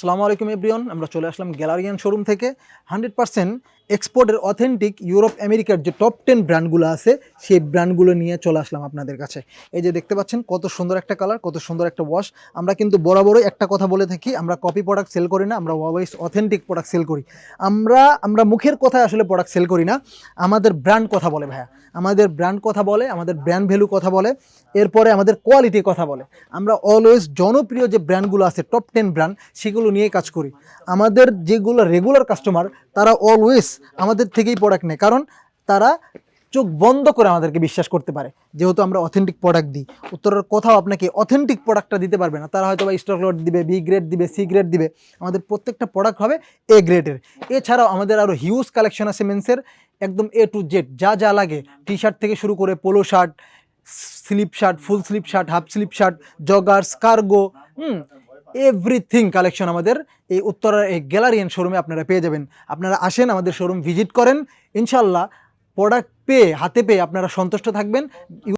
আসসালামু আলাইকুম এব্রিয়ন আমরা চলে আসলাম গ্যালারিয়ান শোরুম থেকে। হান্ড্রেড পার্সেন্ট এক্সপোর্টের অথেন্টিক ইউরোপ আমেরিকার যে টপ টেন ব্র্যান্ডগুলো আছে, সেই ব্র্যান্ডগুলো নিয়ে চলে আসলাম আপনাদের কাছে। এই যে দেখতে পাচ্ছেন, কত সুন্দর একটা কালার কত সুন্দর একটা ওয়াশ আমরা কিন্তু বরাবরই একটা কথা বলে থাকি, আমরা কপি প্রোডাক্ট সেল করি না, আমরা ওয়াইস অথেন্টিক প্রোডাক্ট সেল করি। আমরা আমরা মুখের কথায় আসলে প্রোডাক্ট সেল করি না, আমাদের ব্র্যান্ড কথা বলে ভাইয়া। আমাদের ব্র্যান্ড কথা বলে, আমাদের ব্র্যান্ড ভ্যালু কথা বলে, এরপরে আমাদের কোয়ালিটি কথা বলে। আমরা অলওয়েজ জনপ্রিয় যে ব্র্যান্ডগুলো আছে টপ টেন ব্র্যান্ড সেগুলো নিয়ে কাজ করি। আমাদের যেগুলো রেগুলার কাস্টমার তারা অলওয়েজ আমাদের থেকেই প্রোডাক্ট নেয়। কারণ তারা চোখ বন্ধ করে আমাদেরকে বিশ্বাস করতে পারে। যেহেতু আমরা অথেন্টিক প্রোডাক্ট দিই, উত্তরের কোথাও আপনাকে অথেন্টিক প্রোডাক্টটা দিতে পারবে না। তারা হয়তো বা স্টক লট দিবে বি গ্রেড দিবে সি গ্রেড দিবে। আমাদের প্রত্যেকটা প্রোডাক্ট হবে এ গ্রেডের এছাড়াও আমাদের আরও হিউজ কালেকশন আছে মেন্সের একদম এ টু জেড যা যা লাগে। টি শার্ট থেকে শুরু করে polo shirt sleeve shirt full sleeve shirt half sleeve shirt joggers cargo hmm everything collection আমাদের এই উত্তরার এই গ্যালারিয়ান শোরুমে আপনারা পেয়ে যাবেন। আপনারা আসেন, আমাদের শোরুম ভিজিট করেন। ইনশাল্লাহ প্রোডাক্ট পেয়ে, হাতে পেয়ে আপনারা সন্তুষ্ট থাকবেন।